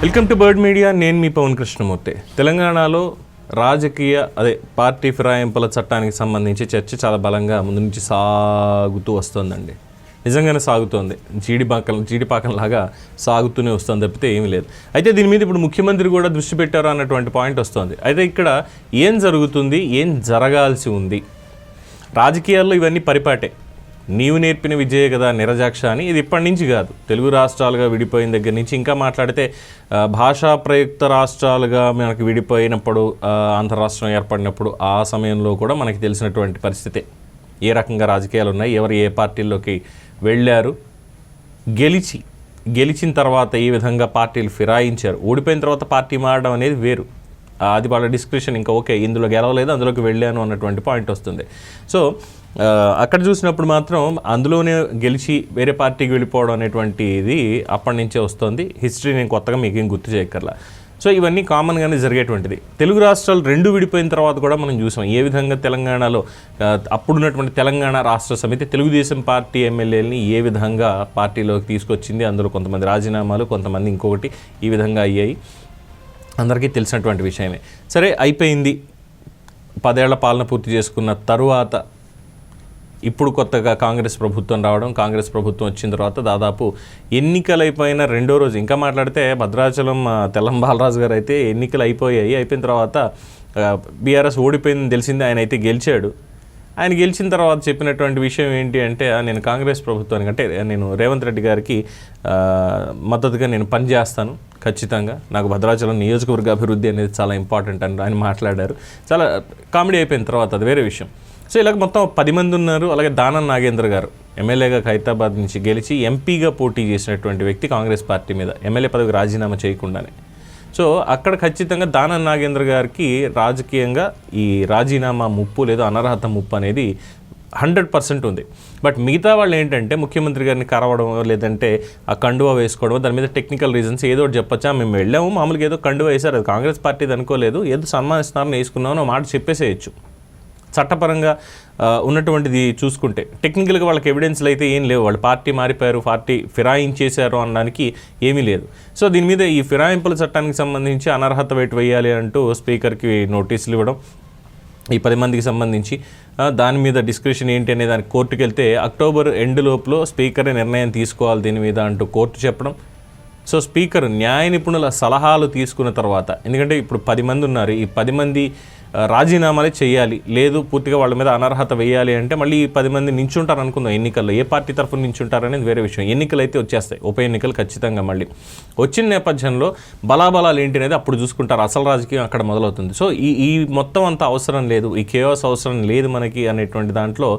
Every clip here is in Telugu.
Welcome to bird media. నేను మీ పవన్ కృష్ణమూర్తి. తెలంగాణలో రాజకీయ అదే పార్టీ ఫిరాయింపుల చట్టానికి సంబంధించి చర్చ చాలా బలంగా ముందు నుంచి సాగుతూ వస్తుందండి. నిజంగానే సాగుతోంది. జీడిపాకం జీడిపాకంలాగా సాగుతూనే వస్తుంది తప్పితే ఏమీ లేదు. అయితే దీని మీద ఇప్పుడు ముఖ్యమంత్రి కూడా దృష్టి పెట్టారు అన్నటువంటి పాయింట్ వస్తుంది. అయితే ఇక్కడ ఏం జరుగుతుంది ఏం జరగాల్సి ఉంది? రాజకీయాల్లో ఇవన్నీ పరిపాటే. నీవు నేర్పిన విజయే కదా నిరజాక్ష అని ఇది ఇప్పటి నుంచి కాదు. తెలుగు రాష్ట్రాలుగా విడిపోయిన దగ్గర నుంచి ఇంకా మాట్లాడితే భాషా ప్రయుక్త రాష్ట్రాలుగా మనకి విడిపోయినప్పుడు ఆ, ఆంధ్ర రాష్ట్రం ఏర్పడినప్పుడు ఆ సమయంలో కూడా మనకి తెలిసినటువంటి పరిస్థితే. ఏ రకంగా రాజకీయాలు ఉన్నాయి ఎవరు ఏ పార్టీల్లోకి వెళ్ళారు గెలిచి గెలిచిన తర్వాత ఈ విధంగా పార్టీలు ఫిరాయించారు ఓడిపోయిన తర్వాత పార్టీ మారడం అనేది వేరు. అది వాళ్ళ డిస్క్రిప్షన్ ఇంకా ఓకే ఇందులో గెలవలేదు అందులోకి వెళ్ళాను అన్నటువంటి పాయింట్ వస్తుంది. సో అక్కడ చూసినప్పుడు మాత్రం అందులోనే గెలిచి వేరే పార్టీకి వెళ్ళిపోవడం అనేటువంటిది అప్పటి నుంచే వస్తుంది. హిస్టరీ నేను కొత్తగా మీకు ఏం గుర్తు చేయక్కర్లా. సో ఇవన్నీ కామన్గానే జరిగేటువంటిది. తెలుగు రాష్ట్రాలు రెండు విడిపోయిన తర్వాత కూడా మనం చూసాం. ఏ విధంగా తెలంగాణలో అప్పుడున్నటువంటి తెలంగాణ రాష్ట్ర సమితి తెలుగుదేశం పార్టీ ఎమ్మెల్యేలని ఏ విధంగా పార్టీలోకి తీసుకొచ్చింది అందులో కొంతమంది రాజీనామాలు కొంతమంది ఇంకొకటి ఈ విధంగా అయ్యాయి. అందరికీ తెలిసినటువంటి విషయమే. సరే అయిపోయింది. పదేళ్ళ పాలన పూర్తి చేసుకున్న తరువాత ఇప్పుడు కొత్తగా కాంగ్రెస్ ప్రభుత్వం రావడం కాంగ్రెస్ ప్రభుత్వం వచ్చిన తర్వాత దాదాపు ఎన్నికలైపోయిన అయిపోయిన రెండో రోజు ఇంకా మాట్లాడితే భద్రాచలం తెల్లం బాలరాజు గారు అయితే ఎన్నికలు అయిపోయాయి అయిపోయిన తర్వాత బీఆర్ఎస్ ఓడిపోయిందని తెలిసింది ఆయన అయితే గెలిచాడు. ఆయన గెలిచిన తర్వాత చెప్పినటువంటి విషయం ఏంటి అంటే నేను కాంగ్రెస్ ప్రభుత్వానికి అంటే నేను రేవంత్ రెడ్డి గారికి మద్దతుగా నేను పనిచేస్తాను ఖచ్చితంగా. నాకు భద్రాచలం నియోజకవర్గ అభివృద్ధి అనేది చాలా ఇంపార్టెంట్ అని ఆయన మాట్లాడారు. చాలా కామెడీ అయిపోయిన తర్వాత అది వేరే విషయం. సో ఇలాగ మొత్తం పది మంది ఉన్నారు. అలాగే దానం నాగేంద్ర గారు ఎమ్మెల్యేగా ఖైతాబాద్ నుంచి గెలిచి ఎంపీగా పోటీ చేసినటువంటి వ్యక్తి కాంగ్రెస్ పార్టీ మీద. ఎమ్మెల్యే పదవికి రాజీనామా చేయకుండానే. సో అక్కడ ఖచ్చితంగా దాన నాగేంద్ర గారికి రాజకీయంగా ఈ రాజీనామా ముప్పు లేదా అనర్హత ముప్పు అనేది హండ్రెడ్ పర్సెంట్ ఉంది. బట్ మిగతా వాళ్ళు ఏంటంటే ముఖ్యమంత్రి గారిని కరవడం లేదంటే ఆ కండువా వేసుకోవడం దాని మీద టెక్నికల్ రీజన్స్ ఏదో ఒకటి చెప్పచ్చా? మేము వెళ్ళాము మామూలుగా ఏదో కండువా వేశారు అది కాంగ్రెస్ పార్టీది అనుకోలేదు ఏదో సన్మానిస్తున్నారని వేసుకున్నామని మాట చెప్పేసేయచ్చు. చట్టపరంగా ఉన్నటువంటిది చూసుకుంటే టెక్నికల్గా వాళ్ళకి ఎవిడెన్స్లు అయితే ఏం లేవు. వాళ్ళు పార్టీ మారిపోయారు పార్టీ ఫిరాయించేశారు అనడానికి ఏమీ లేదు. సో దీని మీద ఈ ఫిరాయింపుల చట్టానికి సంబంధించి అనర్హత వేటు వేయాలి అంటూ స్పీకర్కి నోటీసులు ఇవ్వడం ఈ పది మందికి సంబంధించి దాని మీద డిస్క్రిప్షన్ ఏంటి అనే దానికి కోర్టుకి వెళ్తే అక్టోబర్ ఎండ్ లోపల స్పీకరే నిర్ణయం తీసుకోవాలి దీని మీద అంటూ కోర్టు చెప్పడం. సో స్పీకర్ న్యాయ నిపుణుల సలహాలు తీసుకున్న తర్వాత ఎందుకంటే ఇప్పుడు పది మంది ఉన్నారు ఈ పది మంది రాజీనామాలే చేయాలి. లేదు పూర్తిగా వాళ్ళ మీద అనర్హత వేయాలి అంటే మళ్ళీ ఈ పది మంది నించుంటారు అనుకుందాం ఎన్నికల్లో. ఏ పార్టీ తరఫున నించుంటారు అనేది వేరే విషయం. ఎన్నికలు అయితే వచ్చేస్తాయి ఉప ఎన్నికలు ఖచ్చితంగా మళ్ళీ. వచ్చిన నేపథ్యంలో బలాబలాలు ఏంటి అనేది అప్పుడు చూసుకుంటారు. అసలు రాజకీయం అక్కడ మొదలవుతుంది. సో ఈ ఈ మొత్తం అంత అవసరం లేదు ఈ కేవస్ అవసరం లేదు మనకి అనేటువంటి దాంట్లో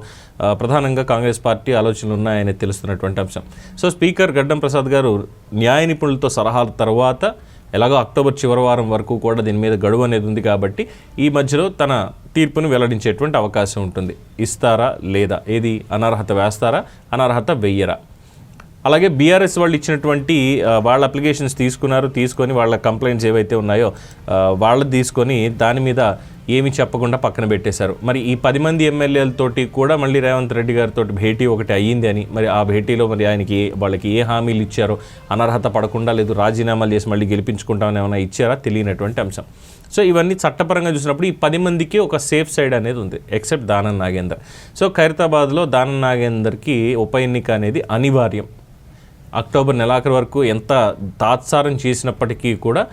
ప్రధానంగా కాంగ్రెస్ పార్టీ ఆలోచనలు ఉన్నాయని తెలుస్తున్నటువంటి అంశం. సో స్పీకర్ గడ్డం ప్రసాద్ గారు న్యాయ నిపుణులతో సలహాల తర్వాత ఎలాగో అక్టోబర్ చివరి వారం వరకు కూడా దీని మీద గడువు అనేది ఉంది కాబట్టి ఈ మధ్యలో తన తీర్పును వెల్లడించేటువంటి అవకాశం ఉంటుంది. ఇస్తారా లేదా? ఏది? అనర్హత వేస్తారా? అనర్హత వెయ్యరా? అలాగే బీఆర్ఎస్ వాళ్ళు ఇచ్చినటువంటి వాళ్ళ అప్లికేషన్స్ తీసుకున్నారు తీసుకొని వాళ్ళ కంప్లైంట్స్ ఏవైతే ఉన్నాయో వాళ్ళు వాళ్ళది తీసుకొని దాని మీద ఏమి చెప్పకుండా పక్కన పెట్టేశారు. మరి ఈ పది మంది ఎమ్మెల్యేలతోటి కూడా మళ్ళీ రేవంత్ రెడ్డి గారితో భేటీ ఒకటి అయ్యింది అని మరి ఆ భేటీలో మరి ఆయనకి ఏ- వాళ్ళకి ఏ హామీలు ఇచ్చారో అనర్హత పడకుండా లేదు రాజీనామాలు చేసి మళ్ళీ గెలిపించుకుంటామని ఏమైనా ఇచ్చారా? తెలియనటువంటి అంశం. సో ఇవన్నీ చట్టపరంగా చూసినప్పుడు ఈ పది మందికి ఒక సేఫ్ సైడ్ అనేది ఉంది ఎక్సెప్ట్ దానం నాగేందర్. సో ఖైరతాబాద్లో దానం నాగేందర్కి ఉప ఎన్నిక అనేది అనివార్యం. అక్టోబర్ నెలాఖరు వరకు ఎంత తాత్సారం చేసినప్పటికీ కూడా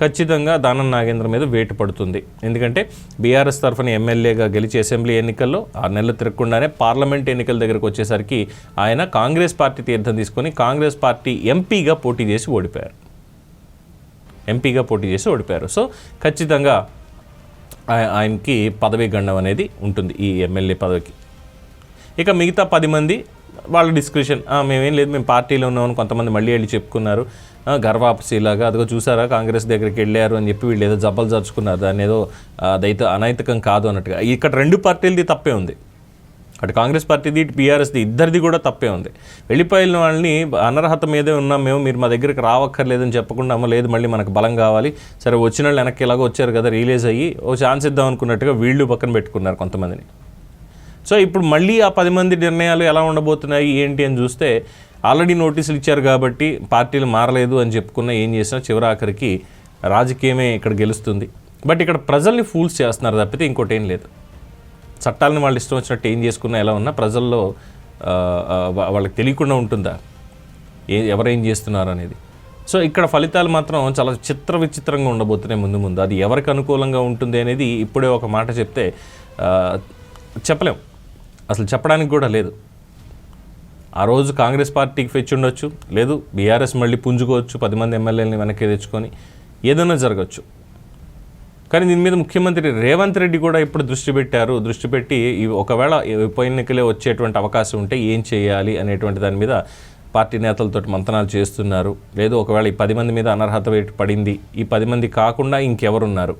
ఖచ్చితంగా దానం నాగేంద్ర మీద వేటు పడుతుంది. ఎందుకంటే బీఆర్ఎస్ తరఫున ఎమ్మెల్యేగా గెలిచి అసెంబ్లీ ఎన్నికల్లో ఆరు నెలలు తిరగకుండానే పార్లమెంట్ ఎన్నికల దగ్గరకు వచ్చేసరికి ఆయన కాంగ్రెస్ పార్టీ తీర్థం తీసుకొని కాంగ్రెస్ పార్టీ ఎంపీగా పోటీ చేసి ఓడిపోయారు. ఎంపీగా పోటీ చేసి ఓడిపోయారు. సో ఖచ్చితంగా ఆయనకి పదవీ గండం అనేది ఉంటుంది ఈ ఎమ్మెల్యే పదవికి. ఇక మిగతా పది మంది వాళ్ళ డిస్క్రిషన్ మేమేం లేదు మేము పార్టీలో ఉన్నామని కొంతమంది మళ్ళీ వెళ్ళి చెప్పుకున్నారు. ఆ, గర్వాపసిలాగా అదిగో చూసారా కాంగ్రెస్ దగ్గరికి వెళ్ళారు అని చెప్పి వీళ్ళు ఏదో జబ్బలు జరుచుకున్నారు. దాన్ని ఏదో అదైతే అనైతికం కాదు అన్నట్టుగా. ఇక్కడ రెండు పార్టీలది తప్పే ఉంది. అటు కాంగ్రెస్ పార్టీది ఇటు బీఆర్ఎస్ది ఇద్దరిది కూడా తప్పే ఉంది. వెళ్ళిపోయిన వాళ్ళని అనర్హత మీదే ఉన్నాం మేము మీరు మా దగ్గరికి రావక్కర్లేదని చెప్పకుండా అమ్మ లేదు మళ్ళీ మనకు బలం కావాలి. సరే వచ్చిన వాళ్ళు వెనక్కి ఎలాగో వచ్చారు కదా రిలీజ్ అయ్యి ఓ ఛాన్స్ ఇద్దాం అనుకున్నట్టుగా వీళ్ళు పక్కన పెట్టుకున్నారు కొంతమందిని. సో ఇప్పుడు మళ్ళీ ఆ పది మంది నిర్ణయాలు ఎలా ఉండబోతున్నాయి ఏంటి అని చూస్తే ఆల్రెడీ నోటీసులు ఇచ్చారు కాబట్టి పార్టీలు మారలేదు అని చెప్పుకున్న ఏం చేసినా చివరి ఆఖరికి రాజకీయమే ఇక్కడ గెలుస్తుంది. బట్ ఇక్కడ ప్రజల్ని ఫూల్స్ చేస్తున్నారు తప్పితే ఇంకోటి ఏం లేదు. చట్టాలని వాళ్ళు ఇష్టం వచ్చినట్టు ఏం చేసుకున్నా ఎలా ఉన్నా ప్రజల్లో వాళ్ళకి తెలియకుండా ఉంటుందా? ఏ ఎవరేం చేస్తున్నారు అనేది. సో ఇక్కడ ఫలితాలు మాత్రం చాలా చిత్ర విచిత్రంగా ఉండబోతున్నాయి ముందు ముందు. అది ఎవరికి అనుకూలంగా ఉంటుంది అనేది ఇప్పుడే ఒక మాట చెప్తే చెప్పలేము చెప్పలేం. అసలు చెప్పడానికి కూడా లేదు. ఆ రోజు కాంగ్రెస్ పార్టీకి ఫెచ్చి ఉండొచ్చు లేదు బీఆర్ఎస్ మళ్ళీ పుంజుకోవచ్చు పది మంది ఎమ్మెల్యేలని వెనక్కి తెచ్చుకొని ఏదైనా జరగచ్చు. కానీ దీని మీద ముఖ్యమంత్రి రేవంత్ రెడ్డి కూడా ఇప్పుడు దృష్టి పెట్టారు. దృష్టి పెట్టి ఒకవేళ ఉప ఎన్నికలే వచ్చేటువంటి అవకాశం ఉంటే ఏం చేయాలి అనేటువంటి దాని మీద పార్టీ నేతలతో మంతనాలు చేస్తున్నారు. లేదు ఒకవేళ ఈ పది మంది మీద అనర్హత పడింది ఈ పది మంది కాకుండా ఇంకెవరున్నారు?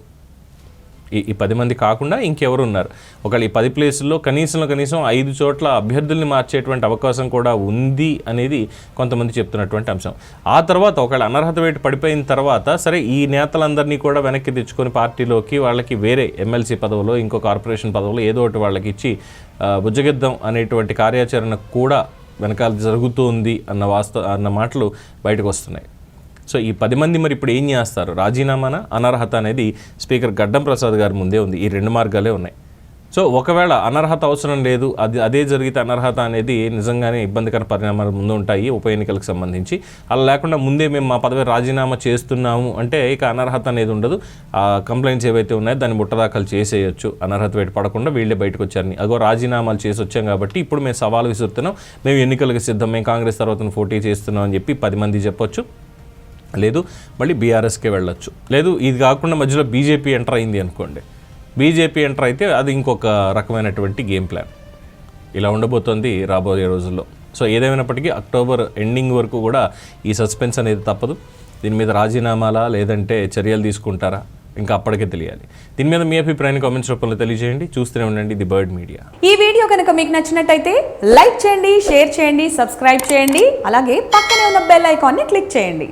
ఈ ఈ పది మంది కాకుండా ఇంకెవరు ఉన్నారు. ఒకవేళ ఈ పది ప్లేసుల్లో కనీసంలో కనీసం ఐదు చోట్ల అభ్యర్థుల్ని మార్చేటువంటి అవకాశం కూడా ఉంది అనేది కొంతమంది చెప్తున్నటువంటి అంశం. ఆ తర్వాత ఒకవేళ అనర్హత వేటు పడిపోయిన తర్వాత సరే ఈ నేతలందరినీ కూడా వెనక్కి తెచ్చుకొని పార్టీలోకి వాళ్ళకి వేరే ఎమ్మెల్సీ పదవులో ఇంకో కార్పొరేషన్ పదవులో ఏదో ఒకటి వాళ్ళకి ఇచ్చి బుజ్జగిద్దం అనేటువంటి కార్యాచరణ కూడా వెనకాల జరుగుతుంది అన్న వాస్తవ అన్న మాటలు బయటకు వస్తున్నాయి. సో ఈ పది మంది మరి ఇప్పుడు ఏం చేస్తారు? రాజీనామానా? అనర్హత అనేది స్పీకర్ గడ్డం ప్రసాద్ గారి ముందే ఉంది. ఈ రెండు మార్గాలే ఉన్నాయి. సో ఒకవేళ అనర్హత అవసరం లేదు అది అదే జరిగితే అనర్హత అనేది నిజంగానే ఇబ్బందికర పరిణామాలు ముందు ఉంటాయి ఉప ఎన్నికలకు సంబంధించి. అలా లేకుండా ముందే మేము మా పదవి రాజీనామా చేస్తున్నాము అంటే ఇక అనర్హత అనేది ఉండదు. ఆ కంప్లైంట్స్ ఏవైతే ఉన్నాయో దాన్ని ముట్టదాఖలు చేసేయచ్చు. అనర్హత వేటు పడకుండా వీళ్ళే బయటకు వచ్చారని. అగో రాజీనామాలు చేసి వచ్చాం కాబట్టి ఇప్పుడు మేము సవాలు విసురుతున్నాం. మేము ఎన్నికలకు సిద్ధం. మేము కాంగ్రెస్ తర్వాత పోటీ చేస్తున్నాం అని చెప్పి పది మంది చెప్పొచ్చు. లేదు మళ్ళీ బీఆర్ఎస్కే వెళ్ళొచ్చు. లేదు ఇది కాకుండా మధ్యలో బీజేపీ ఎంటర్ అయింది అనుకోండి. బీజేపీ ఎంటర్ అయితే అది ఇంకొక రకమైనటువంటి గేమ్ ప్లాన్. ఇలా ఉండబోతోంది రాబోయే రోజుల్లో. సో ఏదేమైనప్పటికీ అక్టోబర్ ఎండింగ్ వరకు కూడా ఈ సస్పెన్స్ అనేది తప్పదు. దీని మీద రాజీనామాలా లేదంటే చర్యలు తీసుకుంటారా? ఇంకా అప్పటికే తెలియాలి. దీని మీద మీ అభిప్రాయాన్ని కామెంట్స్ రూపంలో తెలియజేయండి. చూస్తూనే ఉండండి ది బర్డ్ మీడియా. ఈ వీడియో కనుక మీకు నచ్చినట్టయితే లైక్ చేయండి షేర్ చేయండి సబ్స్క్రైబ్ చేయండి. అలాగే పక్కనే ఉన్న బెల్ ఐకాన్ని క్లిక్ చేయండి.